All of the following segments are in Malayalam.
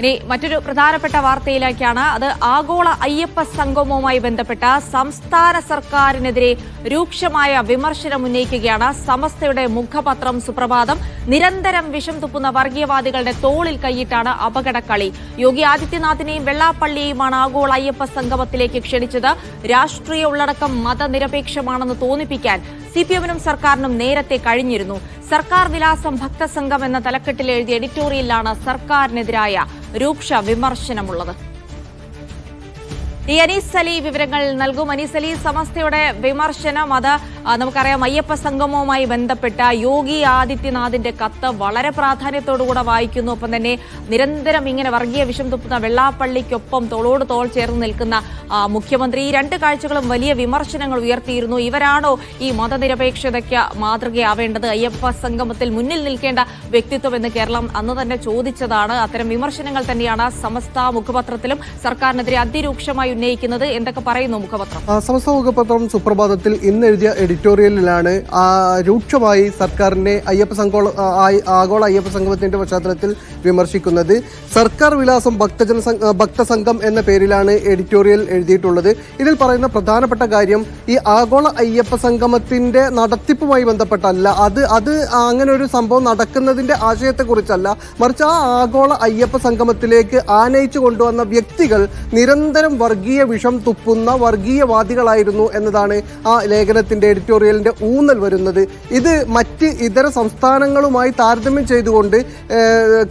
ഇനി മറ്റൊരു പ്രധാനപ്പെട്ട വാർത്തയിലേക്കാണ്. അത് ആഗോള അയ്യപ്പ സംഗമവുമായി ബന്ധപ്പെട്ട സംസ്ഥാന സർക്കാരിനെതിരെ രൂക്ഷമായ വിമർശനം ഉന്നയിക്കുകയാണ്. സമസ്തയുടെ മുഖപത്രം സുപ്രഭാതം. നിരന്തരം വിഷം തുപ്പുന്ന വർഗീയവാദികളുടെ തോളിൽ കൈയിട്ടാണ് അപകടക്കളി. യോഗി ആദിത്യനാഥിനെയും വെള്ളാപ്പള്ളിയെയുമാണ് ആഗോള അയ്യപ്പ സംഗമത്തിലേക്ക് ക്ഷണിച്ചത്. രാഷ്ട്രീയ ഉള്ളടക്കം മതനിരപേക്ഷമാണെന്ന് തോന്നിപ്പിക്കാൻ സി സർക്കാരിനും നേരത്തെ കഴിഞ്ഞിരുന്നു. സർക്കാർ വിലാസം ഭക്തസംഘം എന്ന തലക്കെട്ടിൽ എഴുതിയ എഡിറ്റോറിയലിലാണ് സർക്കാരിനെതിരായ രൂക്ഷ വിമർശനമുള്ളത്. ടി അനീസ് അലി വിവരങ്ങൾ നൽകും. അനീസ് അലി സമസ്തയുടെ വിമർശനം അത് നമുക്കറിയാം അയ്യപ്പ സംഗമവുമായി ബന്ധപ്പെട്ട യോഗി ആദിത്യനാഥിന്റെ കത്ത് വളരെ പ്രാധാന്യത്തോടുകൂടെ വായിക്കുന്നു. ഒപ്പം തന്നെ നിരന്തരം ഇങ്ങനെ വർഗീയ വിഷം തുപ്പുന്ന വെള്ളാപ്പള്ളിക്കൊപ്പം തോളോട് തോൾ ചേർന്ന് നിൽക്കുന്ന മുഖ്യമന്ത്രി ഈ രണ്ട് കാഴ്ചകളും വലിയ വിമർശനങ്ങൾ ഉയർത്തിയിരുന്നു. ഇവരാണോ ഈ മതനിരപേക്ഷതയ്ക്ക് മാതൃകയാവേണ്ടത്? അയ്യപ്പ സംഗമത്തിൽ മുന്നിൽ നിൽക്കേണ്ട വ്യക്തിത്വം എന്ന് കേരളം അന്ന് തന്നെ ചോദിച്ചതാണ്. അത്തരം വിമർശനങ്ങൾ തന്നെയാണ് സമസ്ത മുഖപത്രത്തിലും സർക്കാരിനെതിരെ അതിരൂക്ഷമായി ഉന്നയിക്കുന്നത്. എന്തൊക്കെ പറയുന്നു മുഖപത്രം? സമസ്ത മുഖപത്രം സുപ്രഭാതത്തിൽ ഇന്ന് എഴുതിയ എഡിറ്റോറിയലിലാണ് രൂക്ഷമായി സർക്കാരിനെ അയ്യപ്പ സംഘോള ആഗോള അയ്യപ്പ സംഗമത്തിന്റെ പശ്ചാത്തലത്തിൽ വിമർശിക്കുന്നത്. സർക്കാർ വിലാസം ഭക്തജന ഭക്തസംഘം എന്ന പേരിലാണ് എഡിറ്റോറിയൽ എഴുതിയിട്ടുള്ളത്. ഇതിൽ പറയുന്ന പ്രധാനപ്പെട്ട കാര്യം ഈ ആഗോള അയ്യപ്പ സംഗമത്തിന്റെ നടത്തിപ്പുമായി ബന്ധപ്പെട്ടല്ല. അത് അത് അങ്ങനെ ഒരു സംഭവം നടക്കുന്നതിന്റെ ആശയത്തെക്കുറിച്ചല്ല. മറിച്ച് ആ ആഗോള അയ്യപ്പ സംഗമത്തിലേക്ക് ആനയിച്ചു കൊണ്ടുവന്ന വ്യക്തികൾ നിരന്തരം വർഗീയ വിഷം തുപ്പുന്ന വർഗീയവാദികളായിരുന്നു എന്നതാണ് ആ ലേഖനത്തിന്റെ എഡിറ്റോറിയലിന്റെ ഊന്നൽ വരുന്നത്. ഇത് മറ്റ് ഇതര സംസ്ഥാനങ്ങളുമായി താരതമ്യം ചെയ്തുകൊണ്ട്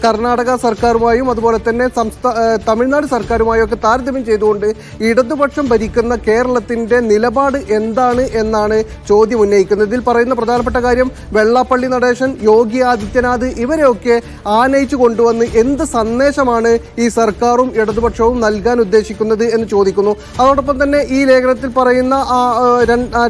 കർണാടക സർക്കാരുമായും അതുപോലെ തന്നെ തമിഴ്നാട് സർക്കാരുമായും ഒക്കെ താരതമ്യം ചെയ്തുകൊണ്ട് ഇടതുപക്ഷം ഭരിക്കുന്ന കേരളത്തിന്റെ നിലപാട് എന്താണ് എന്നാണ് ചോദ്യം ഉന്നയിക്കുന്നത്. ഇതിൽ പറയുന്ന പ്രധാനപ്പെട്ട കാര്യം വെള്ളാപ്പള്ളി നടേശൻ യോഗി ആദിത്യനാഥ് ഇവരെയൊക്കെ ആനയിച്ചു കൊണ്ടുവന്ന് എന്ത് സന്ദേശമാണ് ഈ സർക്കാരും ഇടതുപക്ഷവും നൽകാൻ ഉദ്ദേശിക്കുന്നത് എന്ന് ചോദിക്കുന്നു. അതോടൊപ്പം തന്നെ ഈ ലേഖനത്തിൽ പറയുന്ന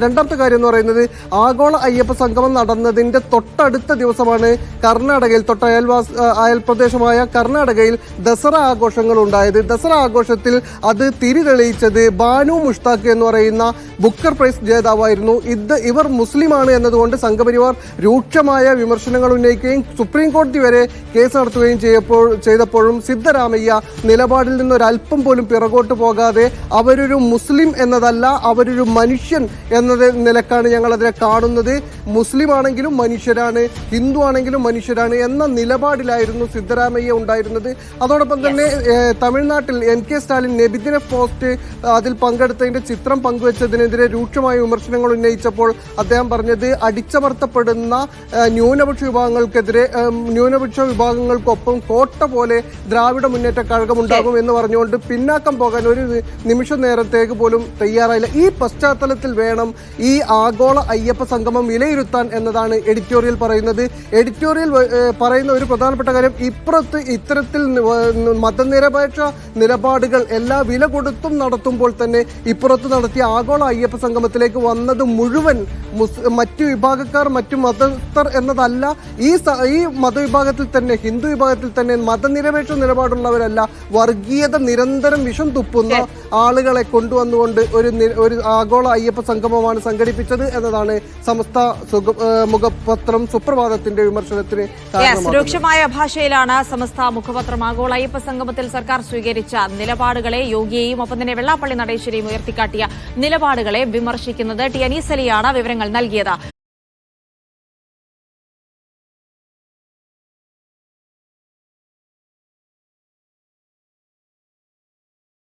രണ്ടാമത്തെ കാര്യം പറയുന്നത് ആഗോള അയ്യപ്പ സംഗമം നടന്നതിന്റെ തൊട്ടടുത്ത ദിവസമാണ് കർണാടകയിൽ തൊട്ട അയൽവാസ് അയൽ പ്രദേശമായ കർണാടകയിൽ ദസറ ആഘോഷങ്ങൾ ഉണ്ടായത്. ദസറ ആഘോഷത്തിൽ അത് തിരി തെളിയിച്ചത് ബാനു മുഷ്താഖ് എന്ന് പറയുന്ന ബുക്കർ പ്രൈസ് ജേതാവായിരുന്നു. ഇത് ഇവർ മുസ്ലിമാണ് എന്നതുകൊണ്ട് സംഘപരിവാർ രൂക്ഷമായ വിമർശനങ്ങൾ ഉന്നയിക്കുകയും സുപ്രീം കോടതി വരെ കേസ് നടത്തുകയും ചെയ്യപ്പോൾ ചെയ്തപ്പോഴും സിദ്ധരാമയ്യ നിലപാടിൽ നിന്ന് പോലും പിറകോട്ട് പോകാതെ അവരൊരു മുസ്ലിം എന്നതല്ല അവരൊരു മനുഷ്യൻ എന്നത് നിലക്കാണ് ഞങ്ങൾ അതിനെ കാണുന്നത്. മുസ്ലിം ആണെങ്കിലും മനുഷ്യരാണ് ഹിന്ദു ആണെങ്കിലും മനുഷ്യരാണ് എന്ന നിലപാടിലായിരുന്നു സിദ്ധരാമയ്യ ഉണ്ടായിരുന്നത്. അതോടൊപ്പം തന്നെ തമിഴ്നാട്ടിൽ എൻ കെ സ്റ്റാലിൻ നബിദിന പോസ്റ്റ് അതിൽ പങ്കെടുത്തതിന്റെ ചിത്രം പങ്കുവച്ചതിനെതിരെ രൂക്ഷമായ വിമർശനങ്ങൾ ഉന്നയിച്ചപ്പോൾ അദ്ദേഹം പറഞ്ഞത് അടിച്ചമർത്തപ്പെടുന്ന ന്യൂനപക്ഷ വിഭാഗങ്ങൾക്കെതിരെ ന്യൂനപക്ഷ വിഭാഗങ്ങൾക്കൊപ്പം കോട്ട പോലെ ദ്രാവിഡ മുന്നേറ്റ കഴകം ഉണ്ടാകും എന്ന് പറഞ്ഞുകൊണ്ട് പിന്നാക്കം പോകാൻ ഒരു നിമിഷ നേരത്തേക്ക് പോലും തയ്യാറായില്ല. ഈ പശ്ചാത്തലത്തിൽ വേണം ഈ ആഗോള അയ്യപ്പ സംഗമം വിലയിരുത്താൻ എന്നതാണ് എഡിറ്റോറിയൽ പറയുന്നത്. എഡിറ്റോറിയൽ പറയുന്ന ഒരു പ്രധാനപ്പെട്ട കാര്യം ഇപ്പുറത്ത് ഇത്തരത്തിൽ മതനിരപേക്ഷ നിലപാടുകൾ എല്ലാ വില കൊടുത്തും നടത്തുമ്പോൾ തന്നെ ഇപ്പുറത്ത് നടത്തിയ ആഗോള അയ്യപ്പ സംഗമത്തിലേക്ക് വന്നത് മുഴുവൻ മുസ് മറ്റു വിഭാഗക്കാർ മറ്റു മതസ്ഥർ എന്നതല്ല. ഈ ഈ മതവിഭാഗത്തിൽ തന്നെ ഹിന്ദു വിഭാഗത്തിൽ തന്നെ മതനിരപേക്ഷ നിലപാടുള്ളവരല്ല. വർഗീയത നിരന്തരം വിഷം തുപ്പുന്ന ആളുകളെ കൊണ്ടുവന്നുകൊണ്ട് ഒരു ഒരു ആഗോള അയ്യപ്പ സംഗമമാണ് സംഘടിപ്പിച്ചത്. എന്നതാണ് സമസ്ത മുഖപത്രം സുപ്രഭാതത്തിന്റെ വിമർശനത്തിന് രൂക്ഷമായ ഭാഷയിലാണ് സമസ്ത മുഖപത്രം. ആഗോള അയ്യപ്പ സംഗമത്തിൽ സർക്കാർ സ്വീകരിച്ച നിലപാടുകളെ യോഗിയെയും ഒപ്പം തന്നെ വെള്ളാപ്പള്ളി നടേശ്വരിയും ഉയർത്തിക്കാട്ടിയ നിലപാടുകളെ വിമർശിക്കുന്നത് ടി അനീസലിയാണ് വിവരങ്ങൾ നൽകിയത്.